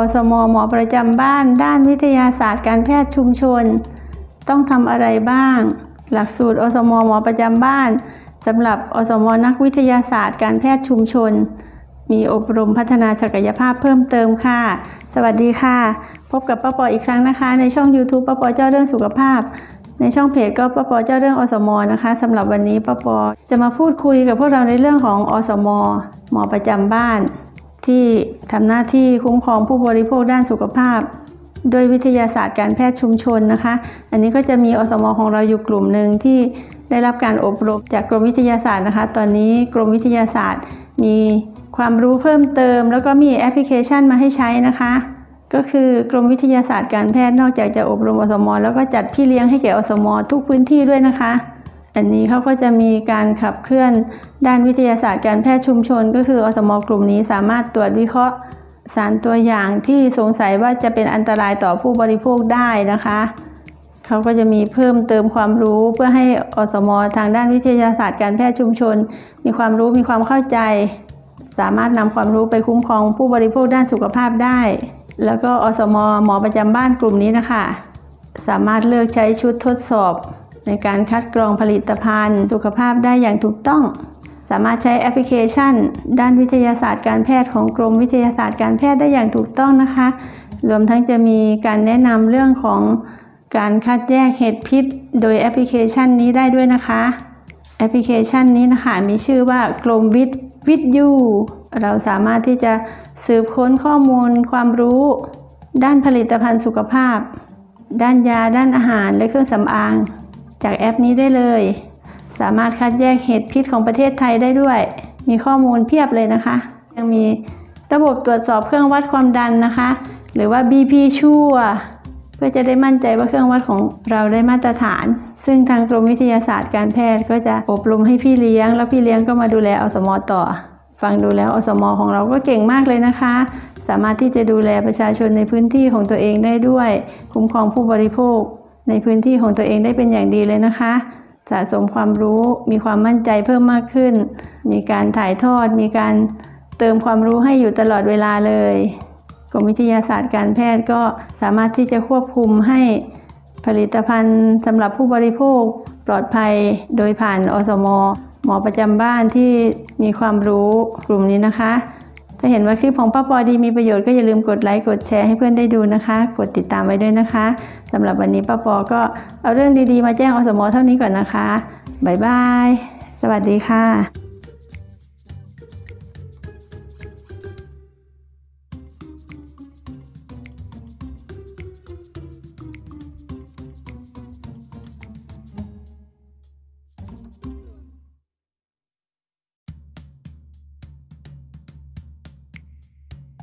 อสมหมอประจำบ้าน ด้านวิทยาศาสตร์การแพทย์ชุมชน ต้องทำอะไรบ้าง หลักสูตรอสมหมอประจำบ้านสำหรับอสมนักวิทยาศาสตร์การแพทย์ชุมชน มีอบรมพัฒนาศักยภาพเพิ่มเติมค่ะ สวัสดีค่ะ พบกับป้าปออีกครั้งนะคะ ในช่อง YouTube ป้าปอเจ้าเรื่องสุขภาพ ในช่องเพจก็ป้าปอเจ้าเรื่องอสมนะคะสำหรับวันนี้ป้าปอจะมาพูดคุยกับพวกเราในเรื่องของอสมหมอประจำบ้าน ที่ทำหน้าที่คุ้มครองผู้บริโภคด้านสุขภาพ โดยวิทยาศาสตร์การแพทย์ชุมชนนะคะ อันนี้ก็จะมีอสมของเราอยู่กลุ่มหนึ่งที่ได้รับการอบรมจากกรมวิทยาศาสตร์นะคะ ตอนนี้กรมวิทยาศาสตร์มีความรู้เพิ่มเติม แล้วก็มีแอปพลิเคชันมาให้ใช้นะคะ ก็คือกรมวิทยาศาสตร์การแพทย์นอกจากจะอบรมอสมแล้วก็จัดพี่เลี้ยงให้แก่อสมทุกพื้นที่ด้วยนะคะ อันนี้เขาก็จะมีการขับเคลื่อนด้านวิทยาศาสตร์การแพทย์ชุมชน ก็คืออสมกลุ่มนี้สามารถตรวจวิเคราะห์สารตัวอย่างที่สงสัยว่าจะเป็นอันตรายต่อผู้บริโภคได้นะคะเขาก็จะมีเพิ่มเติมความรู้เพื่อให้อสมทางด้านวิทยาศาสตร์การแพทย์ชุมชน มีความรู้มีความเข้าใจ สามารถนำความรู้ไปคุ้มครองผู้บริโภคด้านสุขภาพได้ แล้วก็อสมหมอประจำบ้านกลุ่มนี้นะคะ สามารถเลือกใช้ชุดทดสอบ ในการคัดกรองผลิตภัณฑ์ สุขภาพได้อย่างถูกต้อง สามารถใช้แอปพลิเคชัน ด้านวิทยาศาสตร์การแพทย์ของกรมวิทยาศาสตร์การแพทย์ได้อย่างถูกต้องนะคะ รวมทั้งจะมีการแนะนำเรื่องของการคัดแยกเห็ดพิษ โดยแอปพลิเคชันนี้ได้ด้วยนะคะ แอปพลิเคชันนี้นะคะมีชื่อว่ากรมวิทย์วิทยูเราสามารถที่จะสืบค้นข้อมูลความรู้ ด้านผลิตภัณฑ์สุขภาพ ด้านยา ด้านอาหารและเครื่องสำอาง จากแอปนี้ได้เลย สามารถคัดแยกเห็ดพิษของประเทศไทยได้ด้วย มีข้อมูลเพียบเลยนะคะ ยังมีระบบตรวจสอบเครื่องวัดความดันนะคะ หรือว่า BP ชั่วเพื่อจะได้มั่นใจว่าเครื่องวัดของเราได้มาตรฐาน ซึ่งทางกรมวิทยาศาสตร์การแพทย์ก็จะอบรมให้พี่เลี้ยง แล้วพี่เลี้ยงก็มาดูแลอสมอต่อ ฟังดูแล้วอสมอของเราก็เก่งมากเลยนะคะ สามารถที่จะดูแลประชาชนในพื้นที่ของตัวเองได้ด้วย คุ้มครองผู้บริโภค ในพื้นที่ของตัวเองได้เป็นอย่างดีเลยนะคะ สะสมความรู้มีความมั่นใจเพิ่มมากขึ้น มีการถ่ายทอด มีการเติมความรู้ให้อยู่ตลอดเวลาเลยกรมวิทยาศาสตร์การแพทย์ก็สามารถที่จะควบคุมให้ผลิตภัณฑ์สำหรับผู้บริโภคปลอดภัยโดยผ่านอสม หมอประจำบ้านที่มีความรู้กลุ่มนี้นะคะ ถ้าเห็นว่าคลิปของป้าปอดีมีประโยชน์ก็อย่าลืมกดไลค์กดแชร์ให้เพื่อนได้ดูนะคะ กดติดตามไว้ด้วยนะคะสำหรับวันนี้ป้าปอก็เอาเรื่องดีๆ มาแจ้งอสมอเท่านี้ก่อนนะคะบ๊ายบายสวัสดีค่ะ